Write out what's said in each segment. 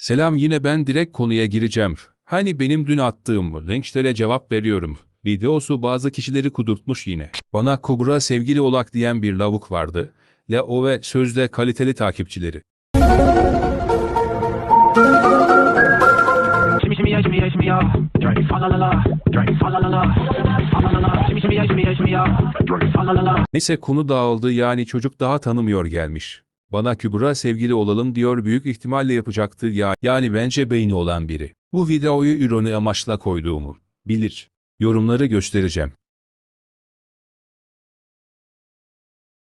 Selam yine ben direkt konuya gireceğim. Hani benim dün attığım linklere cevap veriyorum. Videosu bazı kişileri kudurtmuş yine. Bana Kubra sevgili olak diyen bir lavuk vardı. Ya o ve sözde kaliteli takipçileri. Neyse konu dağıldı yani çocuk daha tanımıyor gelmiş. Bana Kübra sevgili olalım diyor büyük ihtimalle yapacaktı ya. Yani bence beyni olan biri. Bu videoyu ironi amaçla koyduğumu bilir. Yorumları göstereceğim.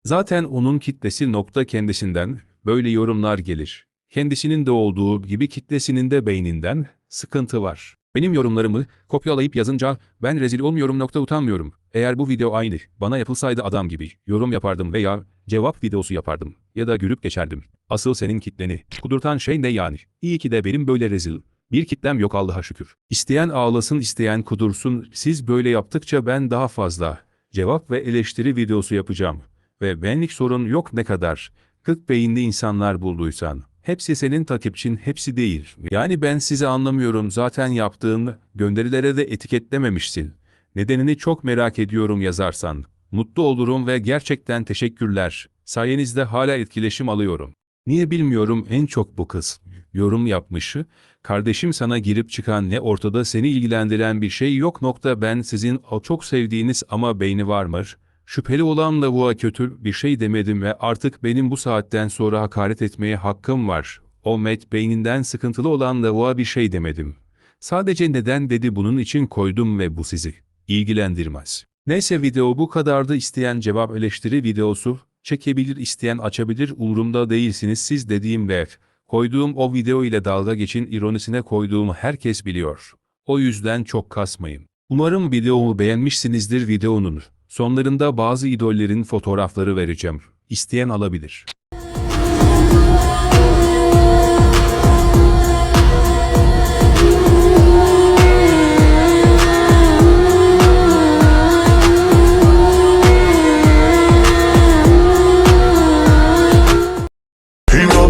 Zaten onun kitlesi nokta kendisinden böyle yorumlar gelir. Kendisinin de olduğu gibi kitlesinin de beyninden sıkıntı var. Benim yorumlarımı kopyalayıp yazınca ben rezil olmuyorum nokta utanmıyorum. Eğer bu video aynı bana yapılsaydı adam gibi yorum yapardım veya cevap videosu yapardım ya da gülüp geçerdim. Asıl senin kitleni kudurtan şey ne yani? İyi ki de benim böyle rezil. Bir kitlem yok Allah'a şükür. İsteyen ağlasın isteyen kudursun siz böyle yaptıkça ben daha fazla cevap ve eleştiri videosu yapacağım. Ve benlik sorun yok ne kadar. Kırk beyinli insanlar bulduysan. Hepsi senin takipçin, hepsi değil. Yani ben sizi anlamıyorum zaten yaptığın gönderilere de etiketlememişsin. Nedenini çok merak ediyorum yazarsan. Mutlu olurum ve gerçekten teşekkürler. Sayenizde hala etkileşim alıyorum. Niye bilmiyorum en çok bu kız. Yorum yapmışı. Kardeşim sana girip çıkan ne ortada seni ilgilendiren bir şey yok nokta ben sizin o çok sevdiğiniz ama beyni var mı? Şüpheli olan lavuğa kötü bir şey demedim ve artık benim bu saatten sonra hakaret etmeye hakkım var. O met beyninden sıkıntılı olan lavuğa bir şey demedim. Sadece neden dedi bunun için koydum ve bu sizi ilgilendirmez. Neyse video bu kadardı isteyen cevap eleştiri videosu çekebilir isteyen açabilir umurumda değilsiniz siz dediğim ve koyduğum o video ile dalga geçin ironisine koyduğumu herkes biliyor. O yüzden çok kasmayın. Umarım videomu beğenmişsinizdir videonun. Sonlarında bazı idollerin fotoğrafları vereceğim. İsteyen alabilir.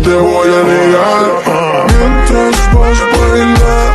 te voy a negar. Mientras vos bailas.